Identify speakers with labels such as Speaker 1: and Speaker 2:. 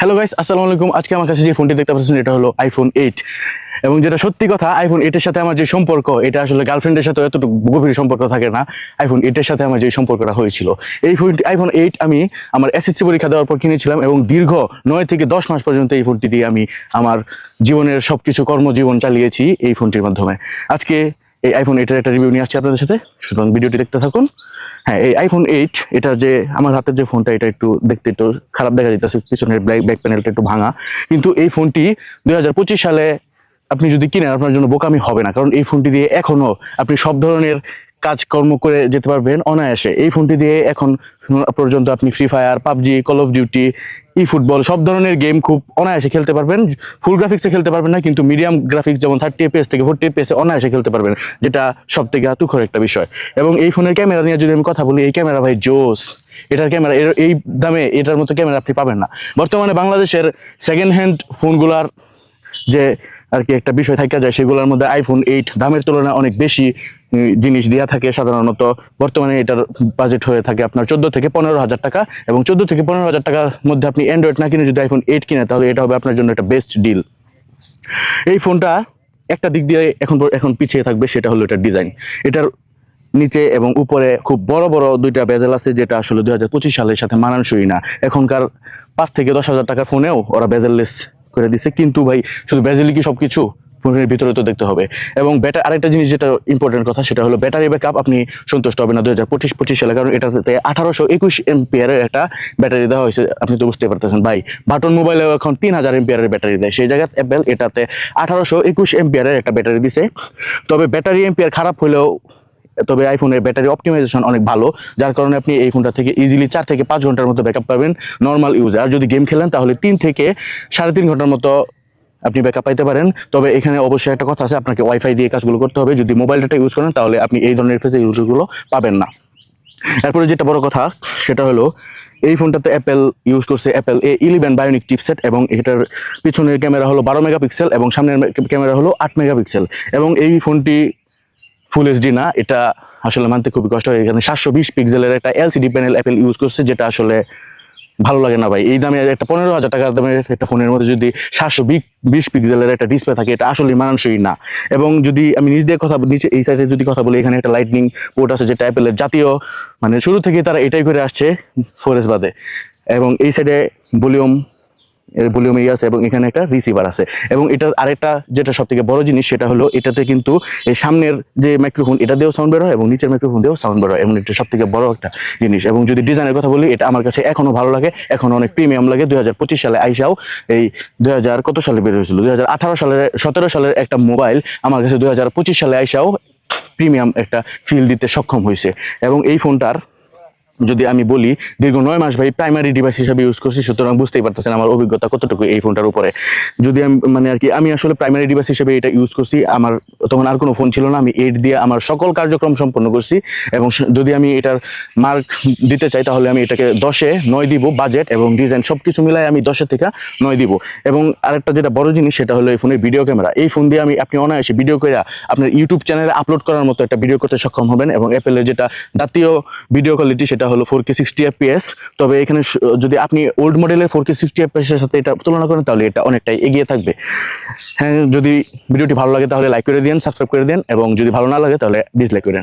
Speaker 1: Hello guys আসসালামু আলাইকুম। আজকে আমার কাছে যে ফোনটি দেখতে পাচ্ছেন, এটা হলো আইফোন এইট এবং যেটা সত্যি কথা আইফোন এইটের সাথে আমার যে সম্পর্ক, এটা আসলে গার্লফ্রেন্ডের সাথে এতটুকু গভীর সম্পর্ক থাকে না। আইফোন এইটের সাথে আমার যে সম্পর্কটা হয়েছিল। এই ফোনটি আইফোন এইট আমি আমার এসএসসি পরীক্ষা দেওয়ার পর কিনেছিলাম এবং দীর্ঘ নয় থেকে দশ মাস পর্যন্ত এই ফোনটি দিয়ে আমি আমার জীবনের সবকিছু কর্মজীবন চালিয়েছি এই ফোনটির মাধ্যমে। আজকে এই আইফোন এইটের একটা রিভিউ নিয়ে আসছি আপনাদের সাথে। সুতরাং ভিডিওটি দেখতে থাকুন। হ্যাঁ এই আইফোন এইট এটা যে আমার হাতের যে ফোনটা এটা একটু দেখতে একটু খারাপ দেখা যেতেছে পিছনের ব্ল্যাক ব্যাক প্যানেলটা একটু ভাঙা। কিন্তু এই ফোনটি দুই হাজার পঁচিশ সালে আপনি যদি কিনেন, আপনার জন্য বোকামি হবে না। কারণ এই ফোনটি দিয়ে এখনও আপনি সব ধরনের কাজকর্ম করে যেতে পারবেন অনায়াসে। এই ফোনটি দিয়ে এখন পর্যন্ত আপনি free fire PUBG call of duty E football সব ধরনের গেম খুব অনায়াসে খেলতে পারবেন। ফুল গ্রাফিক্সে খেলতে পারবেন না, কিন্তু মিডিয়াম গ্রাফিক্স যেমন থার্টি এপিএস থেকে ফোর্টি এপিএস অনায়াসে খেলতে পারবেন, যেটা সব থেকে তুখর একটা বিষয়। এবং এই ফোনের ক্যামেরা নিয়ে যদি আমি কথা বলি, এই ক্যামেরা ভাই জোস এটার ক্যামেরা এই দামে এটার মতো ক্যামেরা আপনি পাবেন না। বর্তমানে বাংলাদেশের সেকেন্ড হ্যান্ড ফোনগুলার যে আর কি একটা বিষয় থাকা যায় সেগুলোর মধ্যে আইফোন এইট দামের তুলনায় অনেক বেশি জিনিস দেওয়া থাকে সাধারণত। বর্তমানে এটার বাজেট হয়ে থাকে আপনার চোদ্দ থেকে পনেরো হাজার টাকা এবং চোদ্দ থেকে পনেরো হাজার টাকার মধ্যে আপনি অ্যান্ড্রয়েড না কিনে যদি আইফোন এইট কিনে, তাহলে এটা হবে আপনার জন্য একটা বেস্ট ডিল এই ফোনটা একটা দিক দিয়ে এখন এখন পিছিয়ে থাকবে, সেটা হলো এটার ডিজাইন এটার নিচে এবং উপরে খুব বড় বড় দুইটা বেজেল আছে, যেটা আসলে দুই হাজার পঁচিশ সালের সাথে মানানসই না। এখনকার পাঁচ থেকে দশ হাজার টাকার ফোনেও ওরা বেজেললেস করে দিছে। কিন্তু ভাই, শুধু বেজেলই কি সব কিছু ফোনের ভিতরে তো দেখতে হবে। এবং ব্যাটারি আরেকটা জিনিস যেটা ইম্পর্টেন্ট কথা, সেটা হলো ব্যাটারি ব্যাকআপ আপনি সন্তুষ্ট হবে না দু হাজার পঁচিশ পঁচিশ সালে। কারণ এটাতে আঠারোশো একুশ এমপিয়ারের একটা ব্যাটারি দেওয়া হয়েছে। আপনি তো বুঝতে পারতেছেন ভাই, বাটন মোবাইলেও এখন তিন হাজার এমপিয়ারের ব্যাটারি দেয়। সেই জায়গায় অ্যাপেল এটাতে আঠারোশো একুশ এমপিয়ারের একটা ব্যাটারি দিছে। তবে ব্যাটারি এমপিয়ার খারাপ হলেও তবে আইফোনের ব্যাটারি অপটিমাইজেশন অনেক ভালো, যার কারণে আপনি এই ফোনটা থেকে ইজিলি চার থেকে পাঁচ ঘণ্টার মতো ব্যাকআপ পাবেন নর্মাল ইউজে আর যদি গেম খেলেন, তাহলে তিন থেকে সাড়ে তিন ঘণ্টার মতো আপনি ব্যাকআপ পাইতে পারেন। তবে এখানে অবশ্যই একটা কথা আছে, আপনাকে ওয়াইফাই দিয়ে কাজগুলো করতে হবে। যদি মোবাইল ডাটা ইউজ করেন, তাহলে আপনি এই ধরনের ফেসে ইউজগুলো পাবেন না। এরপরে যেটা বড় কথা, সেটা হলো, এই ফোনটাতে অ্যাপেল ইউজ করছে Apple A eleven bionic chipset এবং এটার পিছনের ক্যামেরা হলো বারো মেগাপিক্সেল এবং সামনের ক্যামেরা হলো আট মেগাপিক্সেল এবং এই ফোনটি ফুল এইচডি না, এটা আসলে মানতে খুবই কষ্ট হয়। এখানে সাতশো বিশ পিক্সেলের একটা এলসিডি প্যানেল অ্যাপেল ইউজ করছে, যেটা আসলে ভালো লাগে না ভাই। এই দামে একটা পনেরো হাজার টাকার দামের একটা ফোনের মধ্যে যদি সাতশো বিশ পিক্সেলের একটা ডিসপ্লে থাকে, এটা আসলে মানানসই না। এবং যদি আমি নিজ দিয়ে কথা নিচে এই সাইডে যদি কথা বলি, এখানে একটা লাইটনিং পোর্ট আছে, যেটা অ্যাপেলের জাতীয় মানে শুরু থেকে তারা এটাই করে আসছে ফোরেস বাদে। এবং এই সাইডে ভলিউম এর ভলিউম আছে এবং এখানে একটা রিসিভার আছে। এবং এটার আরেকটা যেটা সব থেকে বড় জিনিস সেটা হলো এটাতে কিন্তু এই সামনের যে মাইক্রোফোন এটা দিয়েও সাউন্ড বের হয় এবং নিচের মাইক্রোফোন দিয়েও সাউন্ড বের হয় এবং এটা সব থেকে বড় একটা জিনিস। এবং যদি ডিজাইনের কথা বলি, এটা আমার কাছে এখনও ভালো লাগে, এখনও অনেক প্রিমিয়াম লাগে। দুই সালে আইসাও, এই দুই হাজার কত সালে বের হয়েছিল? দুই হাজার আঠারো সালের, সতেরো সালের একটা মোবাইল আমার কাছে দুই সালে আইসাও প্রিমিয়াম একটা ফিল দিতে সক্ষম হয়েছে। এবং এই ফোনটার যদি আমি বলি, দীর্ঘ নয় মাস ভাই প্রাইমারি ডিভাইস হিসাবে ইউজ করছি, সুতরাং বুঝতেই পারতেছেন আমার অভিজ্ঞতা কতটুকু এই ফোনটার উপরে। যদি আমি মানে আর কি, আমি আসলে প্রাইমারি ডিভাইস হিসেবে এটা ইউজ করছি, আমার তখন আর কোনো ফোন ছিল না, আমি এইট দিয়ে আমার সকল কার্যক্রম সম্পন্ন করছি, এবং যদি আমি এটার মার্ক দিতে চাই, তাহলে আমি এটাকে দশে নয় দিব বাজেট এবং ডিজাইন সব কিছু মিলাই আমি দশের থেকে নয় দিব। এবং আরেকটা যেটা বড় জিনিস, সেটা হলো এই ফোনের ভিডিও ক্যামেরা এই ফোন দিয়ে আমি আপনি অনায়াসে ভিডিও করে আপনার ইউটিউব চ্যানেলে আপলোড করার মতো একটা ভিডিও করতে সক্ষম হবেন, এবং অ্যাপেলের যেটা জাতীয় ভিডিও কোয়ালিটি সেটা হলো ফোর কে সিক্সটি এফপিএস তবে এখানে যদি আপনি ওল্ড মডেলের ফোর কে সিক্সটি এফপিএসের সাথে এটা তুলনা করেন, তাহলে এটা অনেকটাই এগিয়ে থাকবে। হ্যাঁ যদি ভিডিওটি ভালো লাগে তাহলে লাইক করে দিন সাবস্ক্রাইব করে দিন এবং যদি ভালো না লাগে তাহলে ডিসলাইক করে